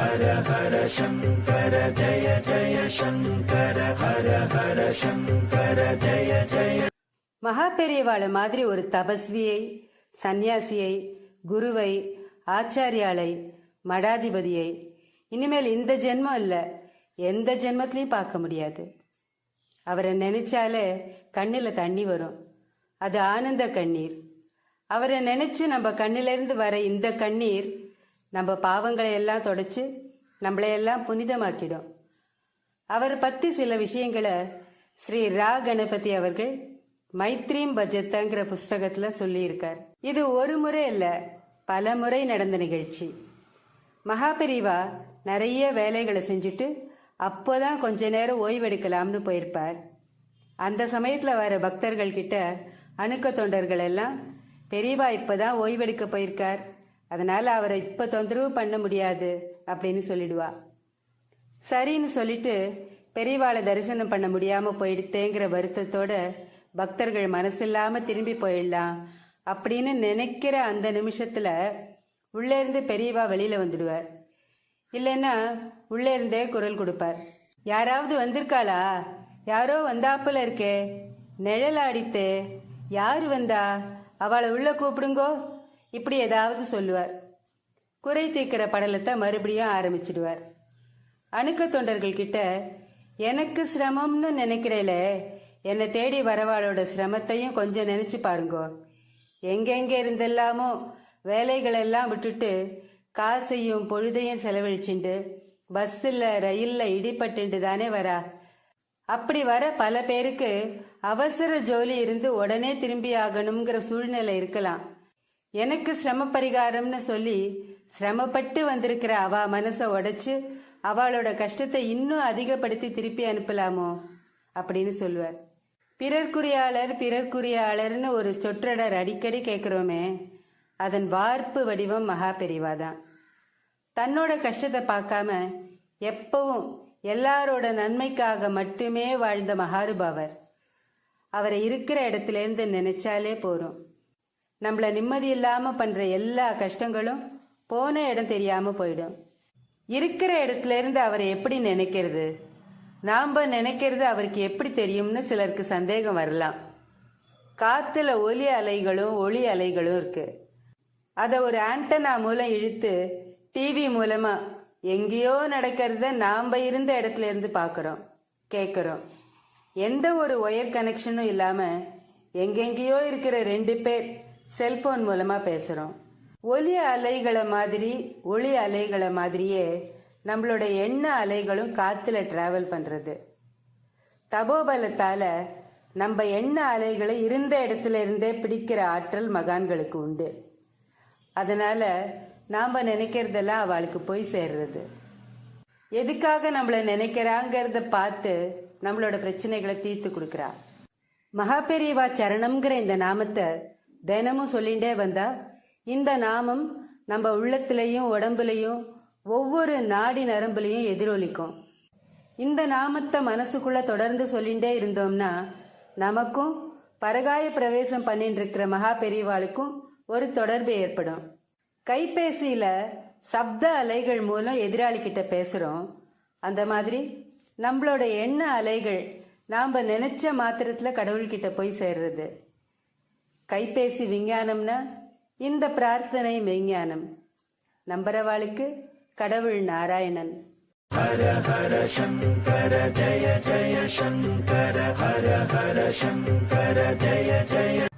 ஹர ஹர சங்கர ஜய ஜய சங்கர ஹர ஹர சங்கர ஜய ஜய மகா பெரியவாளை மாதிரி ஒரு தபஸ்வியை சந்நியாசியை குருவை ஆச்சாரியாளை மடாதிபதியை இனிமேல் இந்த ஜென்மம் இல்லை எந்த ஜென்மத்திலையும் பார்க்க முடியாது. அவரை நினைச்சாலே கண்ணில் தண்ணி வரும். அது ஆனந்த கண்ணீர். அவரை நினைச்சு நம்ம கண்ணிலிருந்து வர இந்த கண்ணீர் நம்ம பாவங்களை எல்லாம் தொடச்சு நம்மளையெல்லாம் புனிதமாக்கிடும். அவர் பத்தி சில விஷயங்களை ஸ்ரீ ரா கணபதி அவர்கள் மைத்ரீம் பஜத்தங்கிற புஸ்தகத்துல சொல்லியிருக்கார். இது ஒரு முறை இல்ல பல முறை நடந்த நிகழ்ச்சி. மகாபெரிவா நிறைய வேலைகளை செஞ்சுட்டு அப்போதான் கொஞ்ச நேரம் ஓய்வெடுக்கலாம்னு போயிருப்பார். அந்த சமயத்துல வர பக்தர்கள் கிட்ட அணுக்க தொண்டர்கள் எல்லாம் பெரியவா இப்பதான் ஓய்வெடுக்க போயிருக்கார். அதனால் அவரை இப்போ தொந்தரவு பண்ண முடியாது அப்படின்னு சொல்லிடுவா. சரின்னு சொல்லிட்டு பெரியவாளை தரிசனம் பண்ண முடியாமல் போயிடுத்தேங்கிற வருத்தத்தோட பக்தர்கள் மனசில்லாம திரும்பி போயிடலாம் அப்படின்னு நினைக்கிற அந்த நிமிஷத்தில் உள்ளேருந்து பெரியவா வெளியில் வந்துடுவார் இல்லைன்னா உள்ளே இருந்தே குரல் கொடுப்பார். யாராவது வந்திருக்காளா? யாரோ வந்தாப்புல இருக்கே. நிழல் ஆடித்தே வந்தா? அவளை உள்ள கூப்பிடுங்கோ. இப்படி ஏதாவது சொல்லுவார். குறை தீர்க்கிற படலத்தை மறுபடியும் ஆரம்பிச்சிடுவார். அணுக்க தொண்டர்கள் கிட்ட எனக்கு சிரமம்னு நினைக்கிறேல. என்னை தேடி வரவாளோட சிரமத்தையும் கொஞ்சம் நினைச்சு பாருங்கோ. எங்கெங்க இருந்தெல்லாமோ வேலைகளெல்லாம் விட்டுட்டு காசையும் பொழுதையும் செலவழிச்சுண்டு பஸ்ஸில் ரயிலில் இடிபட்டுண்டு தானே வரா. அப்படி வர பல பேருக்கு அவசர ஜோலி இருந்து உடனே திரும்பி ஆகணுங்கிற சூழ்நிலை இருக்கலாம். எனக்கு சிரம பரிகாரம்னு சொல்லி சிரமப்பட்டு வந்திருக்கிற அவ மனசை உடைச்சு அவளோட கஷ்டத்தை இன்னும் அதிகப்படுத்தி திருப்பி அனுப்பலாமோ? அப்படின்னு சொல்லுவார். பிறர்க்குரியாளர் பிறர்க்குரியாளர்னு ஒரு சொற்றொடர் அடிக்கடி கேட்குறோமே அதன் வார்ப்பு வடிவம் மகா பெரிவாதான். தன்னோட கஷ்டத்தை பார்க்காம எப்பவும் எல்லாரோட நன்மைக்காக மட்டுமே வாழ்ந்த மகானுபாவர். அவரை இருக்கிற இடத்துல இருந்து நினைச்சாலே போறோம். நம்மள நிம்மதி இல்லாம பண்ற எல்லா கஷ்டங்களும் போன இடம் தெரியாம போயிடும். இருக்கிற இடத்துல இருந்து அவரை எப்படி நினைக்கிறது? நாம நினைக்கிறது அவருக்கு எப்படி தெரியும்னு சிலருக்கு சந்தேகம் வரலாம். காத்துல ஒலி அலைகளும் ஒளி அலைகளும் இருக்கு. அதை ஒரு ஆண்டனா மூலம் இழுத்து டிவி மூலமா எங்கேயோ நடக்கிறத நாம இருந்த இடத்துல இருந்து பார்க்குறோம் கேட்குறோம் எந்த ஒரு ஒயர் கனெக்ஷனும் இல்லாம எங்கெங்கேயோ இருக்கிற ரெண்டு பேர் செல்போன் மூலமாக பேசுகிறோம் ஒலி அலைகளை மாதிரி ஒளி அலைகளை மாதிரியே நம்மளோட எண்ண அலைகளும் காற்றுல ட்ராவல் பண்ணுறது தபோபலத்தால் நம்ம எண்ண அலைகளை இருந்த இடத்துல இருந்தே பிடிக்கிற ஆற்றல் மகான்களுக்கு உண்டு. அதனால் நாம் நினைக்கிறதெல்லாம் அவளுக்கு போய் சேர்றது. எதுக்காக நம்மளை நினைக்கிறாங்கிறத பார்த்து நம்மளோட பிரச்சனைகளை தீர்த்து கொடுக்குறா. மகாபெரிவா சரணம்ங்கிற இந்த நாமத்தை தினமும் சொல்லிண்டே வந்தா இந்த நாமம் நம்ம உள்ளத்திலையும் உடம்புலையும் ஒவ்வொரு நாடி நரம்புலையும் எதிரொலிக்கும். இந்த நாமத்தை மனசுக்குள்ள தொடர்ந்து சொல்லிண்டே இருந்தோம்னா நமக்கும் பரகாய பிரவேசம் பண்ணிட்டு இருக்கிற மகா பெரியவாளுக்கும் ஒரு தொடர்பு ஏற்படும். கைபேசியில சப்த அலைகள் மூலம் எதிராளி கிட்ட பேசுறோம். அந்த மாதிரி நம்மளோட எண்ண அலைகள் நாம நினைச்ச மாத்திரத்துல கடவுள்கிட்ட போய் சேர்றது. கைபேசி விஞ்ஞானம்னா இந்த பிரார்த்தனை மெய்ஞானம் நம்பரவாளுக்கு கடவுள் நாராயணன். ஹர ஹர சங்கர ஜய ஜய சங்கர ஹர ஹர சங்கர ஜய ஜய